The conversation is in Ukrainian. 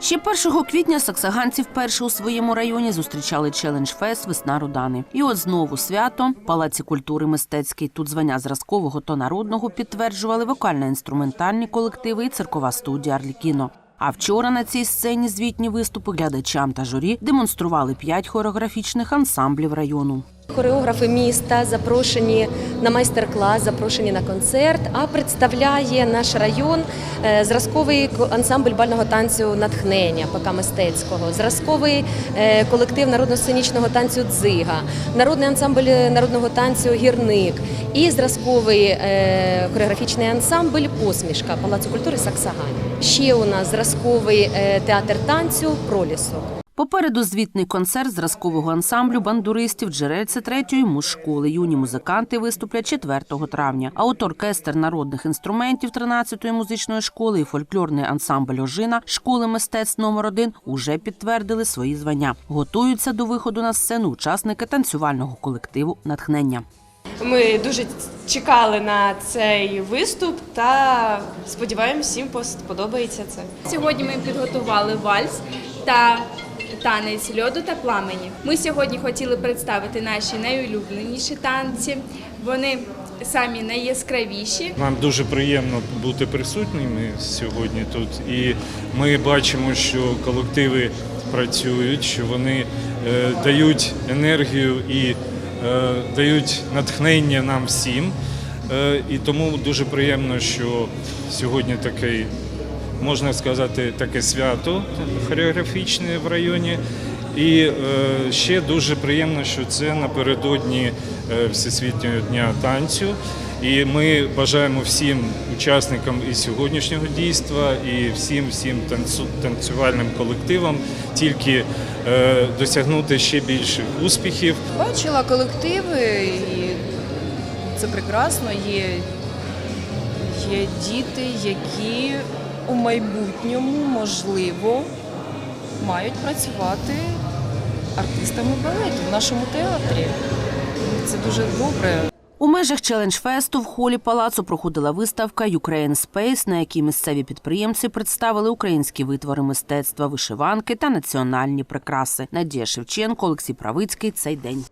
Ще 1 квітня саксаганці вперше у своєму районі зустрічали челендж фест Весна Рудани. І от знову свято Палаці культури мистецький. Тут звання зразкового та народного підтверджували вокально-інструментальні колективи і циркова студія Арлікіно. А вчора на цій сцені звітні виступи глядачам та журі демонстрували п'ять хореографічних ансамблів району. Хореографи міста запрошені на майстер-клас, запрошені на концерт. А представляє наш район е, зразковий ко- ансамбль бального танцю натхнення ПК мистецького, зразковий е, колектив народно-сценічного танцю дзига, народний ансамбль народного танцю гірник і зразковий е, хореографічний ансамбль Посмішка Палацу культури Саксагань. Ще у нас зразковий театр танцю Пролісок. Попереду звітний концерт зразкового ансамблю бандуристів джерельце третьої музшколи. Юні музиканти виступлять 4 травня. А от оркестр народних інструментів 13-ї музичної школи і фольклорний ансамбль Ожина школи мистецтв номер 1 уже підтвердили свої звання. Готуються до виходу на сцену учасники танцювального колективу Натхнення. Ми дуже чекали на цей виступ та сподіваємось, всім сподобається це. Сьогодні ми підготували вальс та танець льоду та пламені. Ми сьогодні хотіли представити наші найулюбленіші танці. Вони самі найяскравіші. Нам дуже приємно бути присутніми сьогодні тут, і ми бачимо, що колективи працюють, що вони е, дають енергію і е, дають натхнення нам всім. Е, і тому дуже приємно, що сьогодні такий, можна сказати, таке свято хореографічне в районі. І е, ще дуже приємно, що це напередодні е, Всесвітнього дня танцю. І ми бажаємо всім учасникам і сьогоднішнього дійства, і всім всім танцю, танцювальним колективам тільки е, досягнути ще більших успіхів. Бачила колективи, і це прекрасно. Є, є діти, які у майбутньому, можливо, мають працювати артистами балету в нашому театрі. Це дуже добре. У межах челендж-фесту в холі палацу проходила виставка Ukraine Space, на якій місцеві підприємці представили українські витвори мистецтва, вишиванки та національні прикраси. Надія Шевченко, Олексій Правицький. Цей день.